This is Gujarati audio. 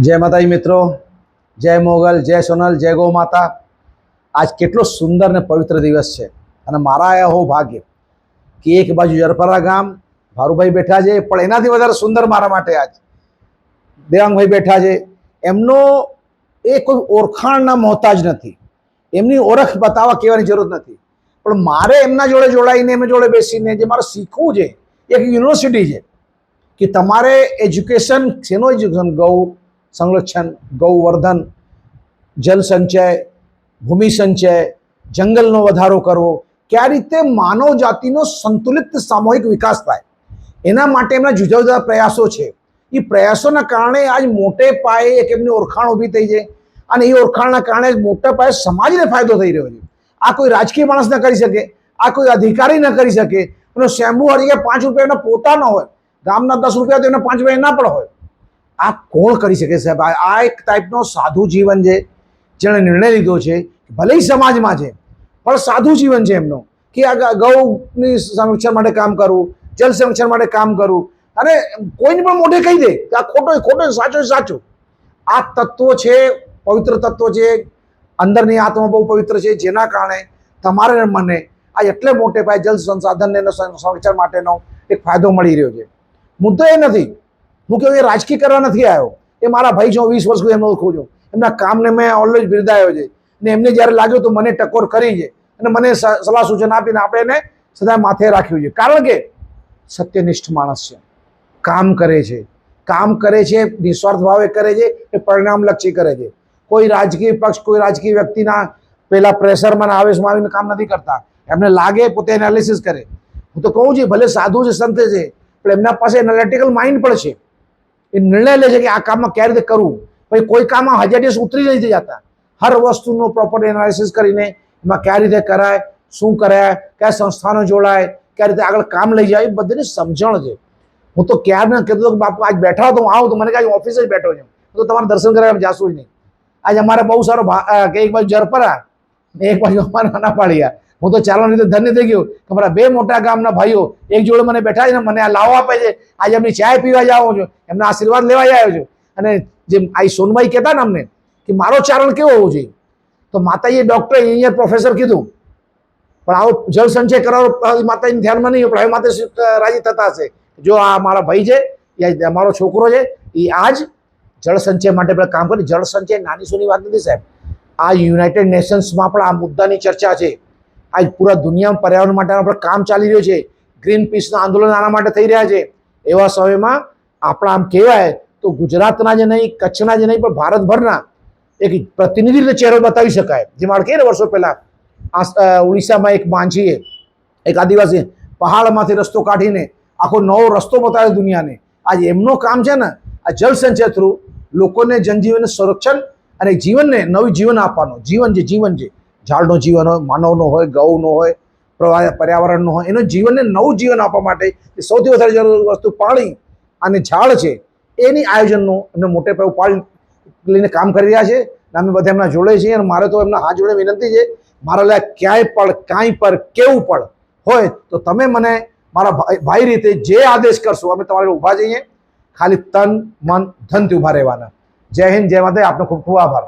જય માતાજી મિત્રો, જય મોગલ, જય સોનલ, જય ગૌ માતા. આજ કેટલો સુંદર ને પવિત્ર દિવસ છે. અને મારા એ હો ભાગ્ય કે એક બાજુ જરપરા ગામ, ભારુભાઈ બેઠા છે, પણ એનાથી વધારે સુંદર મારા માટે આજ દેવાંગભાઈ બેઠા છે. એમનો એ કોઈ ઓળખાણના મોહતાજ નથી. એમની ઓળખ બતાવવા કહેવાની જરૂર નથી. પણ મારે એમના જોડે જોડાઈને, એમના જોડે બેસીને જે મારે શીખવું છે એક યુનિવર્સિટી છે, કે તમારે એજ્યુકેશન, શેનો એજ્યુકેશન, ગૌ સંરક્ષણ, ગૌવર્ધન, જલ સંચય, ભૂમિ સંચય, જંગલનો વધારો કરવો, કે આ રીતે માનવ જાતિનો સંતુલિત સામૂહિક વિકાસ થાય. એના માટે એમના જુદા જુદા પ્રયાસો છે. એ પ્રયાસોના કારણે આજ મોટે પાયે એક એમની ઓળખાણ ઊભી થઈ છે. અને એ ઓળખાણના કારણે મોટા પાયે સમાજને ફાયદો થઈ રહ્યો છે. આ કોઈ રાજકીય માણસ ન કરી શકે, આ કોઈ અધિકારી ન કરી શકે. એનો શેમ્બુ હરી પાંચ રૂપિયા એના પોતાનો હોય. ગામના દસ રૂપિયા તો એના પાંચ રૂપિયા ના પણ હોય. આ કોણ કરી શકે સાહેબ, આ એક ટાઈપનો સાધુ જીવન છે, જેણે નિર્ણય લીધો છે ભલે સમાજમાં છે, પણ સાધુ જીવન છે એમનો. કે આ ગૌની સંરક્ષણ માટે કામ કરવું જલ સંરક્ષણ માટે કામ કરવું અને કોઈને પણ મોઢે કહી દે કે આ ખોટો ખોટો સાચો સાચો. આ તત્વો છે, પવિત્ર તત્વો છે, અંદરની આત્મા બહુ પવિત્ર છે, જેના કારણે તમારે મને આ એટલે મોટે પાયે જલ સંસાધનને સંરક્ષણ માટેનો એક ફાયદો મળી રહ્યો છે. મુદ્દો એ નથી હું કહું એ રાજકીય કરવા નથી આવ્યો. એ મારા ભાઈ છો વીસ વર્ષ એમને ઓળખું છું એમના કામને મેં ઓલવેઝ બિરદાયો છે. ને એમને જ્યારે લાગ્યું તો મને ટકોર કરી છે. અને મને સલાહ સૂચન આપીને આપણે એને સદા માથે રાખ્યું છે. કારણ કે સત્યનિષ્ઠ માણસ છે. કામ કરે છે. કામ કરે છે, નિસ્વાર્થ ભાવે કરે છે, એ પરિણામલક્ષી કરે છે. કોઈ રાજકીય પક્ષ, કોઈ રાજકીય વ્યક્તિના પેલા પ્રેશરમાં આવેશમાં આવીને કામ નથી કરતા. એમને લાગે પોતે એનાલિસિસ કરે. હું તો કહું છું, ભલે સાધુ છે, સંત છે, પણ એમના પાસે એનાલિટિકલ માઇન્ડ પણ છે. એ નિર્ણય લે છે કે આ કામમાં ક્યારે રીતે કરવું? પછી કોઈ કામમાં હજાર દિવસ ઉતરી નથી જતા. હર વસ્તુનું પ્રોપર એનાલિસિસ કરીને એમાં કયા રીતે કરાય, શું કરાય, કયા સંસ્થાનો જોડાય, કયા રીતે આગળ કામ લઈ જાય, એ બધાની સમજણ છે. હું તો ક્યારે કીધું કે બાપુ, આજ બેઠા હતો હું આવું. તો મને કાંઈ ઓફિસે જ બેઠો છું. તો તમારે દર્શન કરવા જાશું જ નહીં. આજે અમારે બહુ સારો કે એક બાજુ જરપરા એક બાજુ અમારે નાના પાળિયા. હું તો ચાલવાની રીતે ધન્ય થઈ ગયો કે મારા બે મોટા ગામના ભાઈઓ એક જોડે મને બેઠા છે ને મને આ લાવો આપે છે. આજે એમની ચાય પીવા જાઉં છું. એમના આશીર્વાદ લેવા આવ્યો છું. અને જે આ સોનભાઈ કહેતા ને અમને કે મારો ચારણ કેવો હોવો જોઈએ? તો માતાજીએ ડૉક્ટર એન્જિનિયર પ્રોફેસર કીધું, પણ આવો જળ સંચય કરાવો માતાજીને ધ્યાનમાં નહીં પણ હવે માતા રાજી થતા હશે. જો આ મારા ભાઈ છે, એ અમારો છોકરો છે, એ આજ જળ સંચય માટે આપણે કામ કરી. જળ સંચય નાની સોની વાત નથી સાહેબ. આ યુનાઇટેડ નેશન્સમાં પણ આ મુદ્દાની ચર્ચા છે. આજ પૂરા દુનિયામાં પર્યાવરણ માટે આપણે કામ ચાલી રહ્યું છે. ગ્રીન પીસના આંદોલન આના માટે થઈ રહ્યા છે. એવા સમયમાં આપણા આમ કહેવાય તો ગુજરાતના જ નહીં, કચ્છના જ નહીં, પણ ભારતભરના એક પ્રતિનિધિ ચહેરો બતાવી શકાય. જે મારે કહીએ વર્ષો પહેલાં ઉડીસામાં એક માંઝીએ એક આદિવાસી પહાડમાંથી રસ્તો કાઢીને આખો નવો રસ્તો બતાવ્યો દુનિયાને. આજે એમનું કામ છે ને, આ જળસંચય થ્રુ લોકોને જનજીવન સંરક્ષણ અને જીવનને નવું જીવન આપવાનું. જીવન જે, જીવન છે ઝાડનું જીવન હોય, માનવનો હોય, ગૌનો હોય પર્યાવરણનો હોય, એનું જીવનને નવું જીવન આપવા માટે સૌથી વધારે જરૂરી વસ્તુ પાણી અને ઝાડ છે, એની આયોજનનું એમને મોટે પાયે પાણી લઈને કામ કરી રહ્યા છે. અને અમે બધા એમના જોડે છીએ અને મારે તો એમના હાથ જોડે વિનંતી છે, મારા લે ક્યાંય પણ, કાંઈ પર કેવું પણ હોય તો તમે મને મારા ભાઈ ભાઈ રીતે જે આદેશ કરશો, અમે તમારે ઊભા જઈએ. ખાલી તન, મન, ધનથી ઊભા રહેવાના. જય હિન્દ, જય માતા આપનો ખૂબ ખૂબ આભાર.